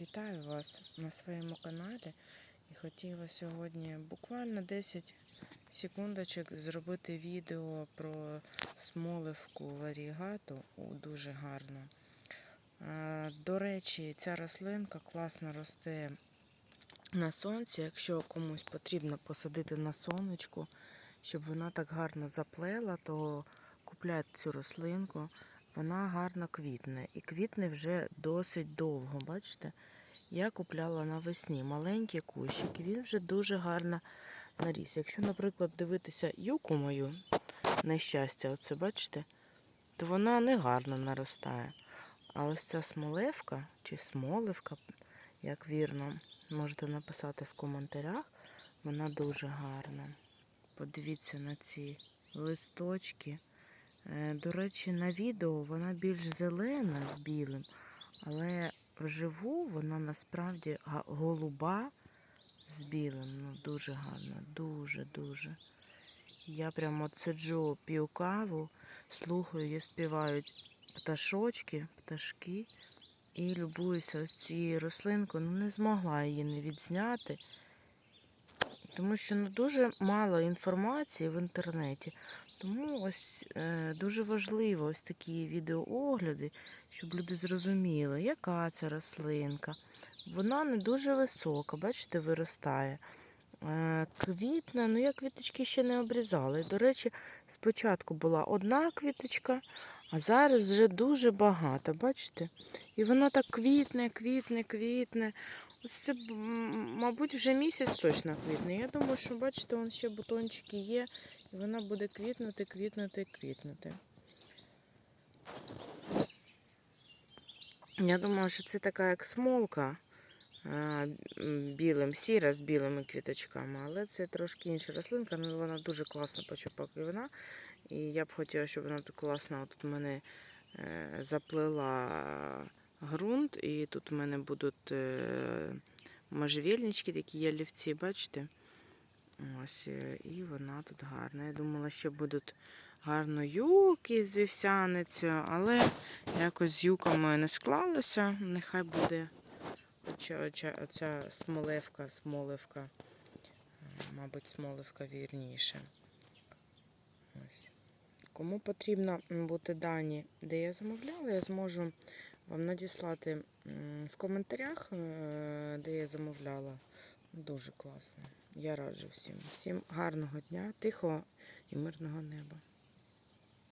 Вітаю вас на своєму каналі. І хотіла сьогодні буквально 10 секундочок зробити відео про смоливку варігату. О, дуже гарно. До речі, ця рослинка класно росте на сонці. Якщо комусь потрібно посадити на сонечку, щоб вона так гарно заплела, то купляйте цю рослинку. Вона гарно квітне. І квітне вже досить довго. Бачите? Я купляла навесні маленькі кущики, він вже дуже гарно наріс. Якщо, наприклад, дивитися юку мою нещастя, оце бачите, то вона не гарно наростає. А ось ця смолевка чи смоливка, як вірно, можете написати в коментарях, вона дуже гарна. Подивіться на ці листочки. Е, До речі, на відео вона більш зелена з білим, але вживу вона насправді голуба з білим. Ну, дуже гарно, дуже-дуже. Я прямо сиджу, п'ю каву, слухаю, як співають пташочки, пташки. І любуюся цією рослинкою. Ну, не змогла її не відзняти. Тому що ну, дуже мало інформації в інтернеті. Тому ось е, дуже важливо ось такі відеоогляди, щоб люди зрозуміли, яка ця рослинка. Вона не дуже висока, бачите, виростає. Е, квітне, ну я квіточки ще не обрізала. До речі, спочатку була одна квіточка, а зараз вже дуже багато, бачите? І вона так квітне, квітне, квітне. Ось це, мабуть, вже місяць точно квітне. Я думаю, що бачите, вон ще бутончики є, і вона буде квітнути, квітнути, квітнути. Я думаю, що це така як смолка білим, сіра з білими квіточками, але це трошки інша рослинка, але вона дуже класно почерпаківна. І я б хотіла, щоб вона так класно тут у мене е, заплела ґрунт, і тут у мене будуть е, можжевельнички, такі ялівці, бачите? Ось, е, і вона тут гарна. Я думала, що будуть гарно юки з вівсяницею, але якось з юками не склалося. Нехай буде оця, оця, смолевка, смоливка. Е, Мабуть, смоливка вірніше. Кому потрібно бути дані, де я замовляла, я зможу вам надіслати в коментарях, е, де я замовляла. Дуже класно. Я раджу всім. Всім гарного дня, тихого і мирного неба.